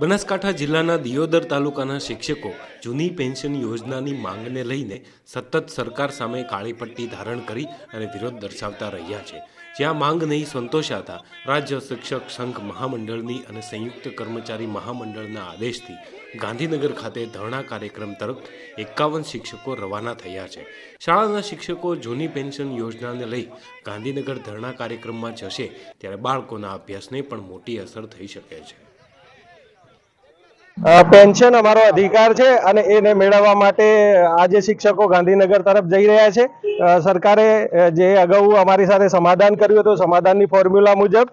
બનાસકાંઠા જિલ્લાના દિયોદર તાલુકાના શિક્ષકો જૂની પેન્શન યોજનાની માંગને લઈને સતત સરકાર સામે કાળી પટ્ટી ધારણ કરી અને વિરોધ દર્શાવતા રહ્યા છે. જ્યાં માંગ નહીં સંતોષાતા રાજ્ય શિક્ષક સંઘ મહામંડળની અને સંયુક્ત કર્મચારી મહામંડળના આદેશથી ગાંધીનગર ખાતે ધરણા કાર્યક્રમ તરફ એકાવન શિક્ષકો રવાના થયા છે. શાળાના શિક્ષકો જૂની પેન્શન યોજનાને લઈ ગાંધીનગર ધરણા કાર્યક્રમમાં જશે ત્યારે બાળકોના અભ્યાસને પણ મોટી અસર થઈ શકે છે. પેન્શન અમારો અધિકાર છે અને એને મેળવવા માટે આજે શિક્ષકો ગાંધીનગર તરફ જઈ રહ્યા છે. સરકારે જે અગાઉ અમારી સાથે સમાધાન કર્યું હતું, સમાધાનની ફોર્મ્યુલા મુજબ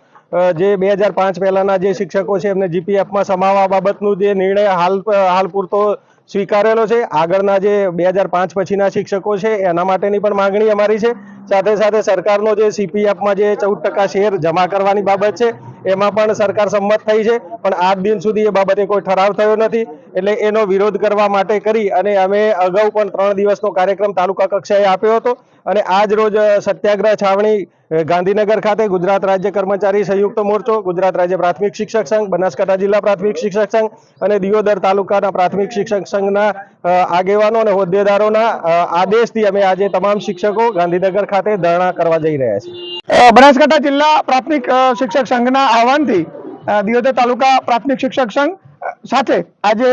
જે બે હજાર પાંચ પહેલાના જે શિક્ષકો છે, એમને જીપીએફમાં સમાવવા બાબતનું જે નિર્ણય હાલ હાલ પૂરતો સ્વીકારેલો છે. આગળના જે બે હજાર પાંચ પછીના શિક્ષકો છે, એના માટેની પણ માંગણી અમારી છે. સાથે સાથે સરકારનો જે સીપીએફમાં જે ચૌદ ટકા શેર જમા કરવાની બાબત છે, એમાં પણ સરકાર સંમત થઈ છે, પણ આજ દિન સુધી એ બાબતે કોઈ ઠરાવ થયો નથી. એટલે એનો વિરોધ કરવા માટે કરી અને અમે અગાઉ પણ ત્રણ દિવસનો કાર્યક્રમ તાલુકા કક્ષાએ આપ્યો હતો અને આજ રોજ સત્યાગ્રહ છાવણી ગાંધીનગર ખાતે ગુજરાત રાજ્ય કર્મચારી સંયુક્ત મોરચો, ગુજરાત રાજ્ય પ્રાથમિક શિક્ષક સંઘ, બનાસકાંઠા જિલ્લા પ્રાથમિક શિક્ષક સંઘ અને દિયોદર તાલુકાના પ્રાથમિક શિક્ષક સંઘના આગેવાનો અને હોદ્દેદારોના આદેશથી અમે આજે તમામ શિક્ષકો ગાંધીનગર ખાતે ધરણા કરવા જઈ રહ્યા છે. બનાસકાંઠા જિલ્લા પ્રાથમિક શિક્ષક સંઘના આહવાનથી દિયોદર તાલુકા પ્રાથમિક શિક્ષક સંઘ સાથે આજે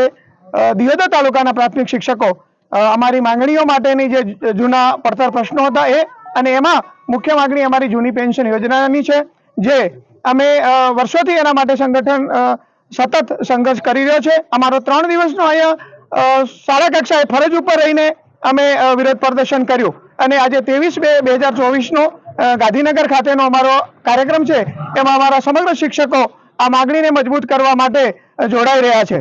દિયોદર તાલુકાના પ્રાથમિક શિક્ષકો અમારી માંગણીઓ માટેની જે જૂના પડતર પ્રશ્નો હતા એ, અને એમાં મુખ્ય માંગણી અમારી જૂની પેન્શન યોજનાની છે, જે અમે વર્ષોથી એના માટે સંગઠન સતત સંઘર્ષ કરી રહ્યો છે. અમારો ત્રણ દિવસનો અહીંયા શાળા કક્ષાએ ફરજ ઉપર રહીને અમે વિરોધ પ્રદર્શન કર્યું. અને આજે ત્રેવીસ બે બે હજાર ચોવીસનો ગાંધીનગર ખાતેનો અમારો કાર્યક્રમ છે, એમાં અમારા સમગ્ર શિક્ષકો આ માગણીને મજબૂત કરવા માટે જોડાઈ રહ્યા છે.